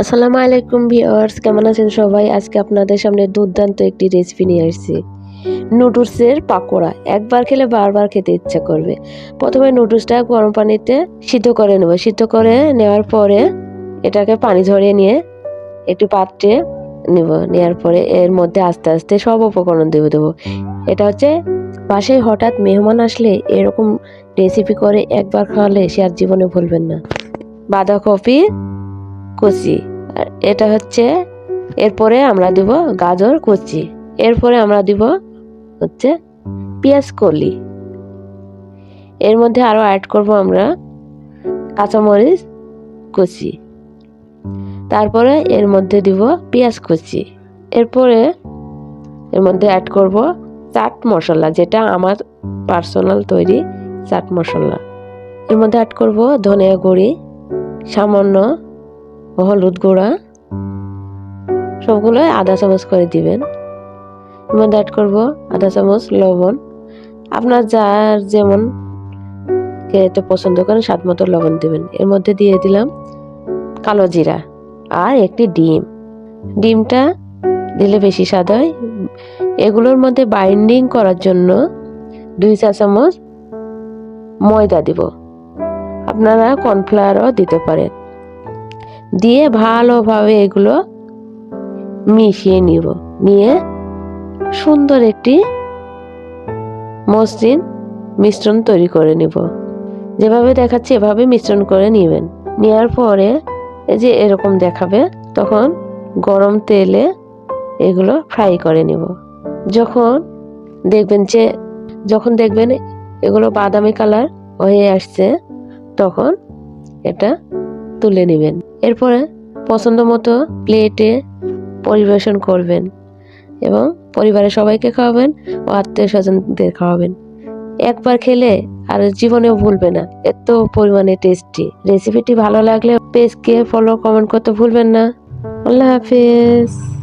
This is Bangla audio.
আসসালামু আলাইকুম ভিউয়ার্স, কেমন আছেন সবাই? আজকে আপনাদের সামনে দুর্দান্ত একটি রেসিপি নিয়ে আসছি। নুডলসের পাকোড়া, একবার খেলে বারবার খেতে ইচ্ছা করবে। প্রথমে নুডলসটা গরম পানিতে সিদ্ধ করে নেব। সিদ্ধ করে নেওয়ার পরে এটাকে পানি ঝরিয়ে নিয়ে একটু পাত্রে নিব। নেওয়ার পরে এর মধ্যে আস্তে আস্তে সব উপকরণ দেবো দেবো। এটা হচ্ছে বাসায় হঠাৎ মেহমান আসলে এরকম রেসিপি করে একবার খাওয়ালে সে আর জীবনে ভুলবেন না। বাঁধাকপি কুচি। আর এটা হচ্ছে, এরপরে আমরা দিব গাজর কুচি। এরপরে আমরা দিব হচ্ছে পেঁয়াজ কলি। এর মধ্যে আরও অ্যাড করব আমরা কাঁচামরিচ কুচি। তারপরে এর মধ্যে দিব পেঁয়াজ কুচি। এরপরে এর মধ্যে অ্যাড করব চাট মশলা, যেটা আমার পার্সোনাল তৈরি চাট মশলা। এর মধ্যে অ্যাড করব ধনিয়া গুঁড়ি, সামান্য হলুদ গুঁড়া। সবগুলো আধা চামচ করে দিবেন। মধ্যে অ্যাড করব আধা চামচ, লবণ। আপনার যার যেমন খেতে পছন্দ করেন, স্বাদ মতো লবণ দিবেন। এর মধ্যে দিয়ে দিলাম কালো জিরা আর একটি ডিম। ডিমটা দিলে বেশি স্বাদ হয়। এগুলোর মধ্যে বাইন্ডিং করার জন্য দুই চা চামচ ময়দা দিব। আপনারা কর্নফ্লাওয়ারও দিতে পারেন। দিয়ে ভালোভাবে এগুলো মিশিয়ে নিব। নিয়ে সুন্দর একটি মসৃণ মিশ্রণ তৈরি করে নিব। যেভাবে দেখাচ্ছি এভাবে মিশ্রণ করে নেবেন। নেওয়ার পরে এই যে এরকম দেখাবে, তখন গরম তেলে এগুলো ফ্রাই করে নিব। যখন দেখবেন যে, যখন দেখবেন এগুলো বাদামি কালার হয়ে আসছে, তখন এটা তুলে নেবেন। এরপরে পছন্দ মতো প্লেটে পরিবেশন করবেন এবং পরিবারের সবাইকে খাওয়াবেন ও আত্মীয় স্বজনদের খাওয়াবেন। একবার খেলে আর জীবনেও ভুলবে না। এত পরিমাণে টেস্টি রেসিপিটি ভালো লাগলে পেজকে ফলো কমেন্ট করতে ভুলবেন না। আল্লাহ হাফিজ।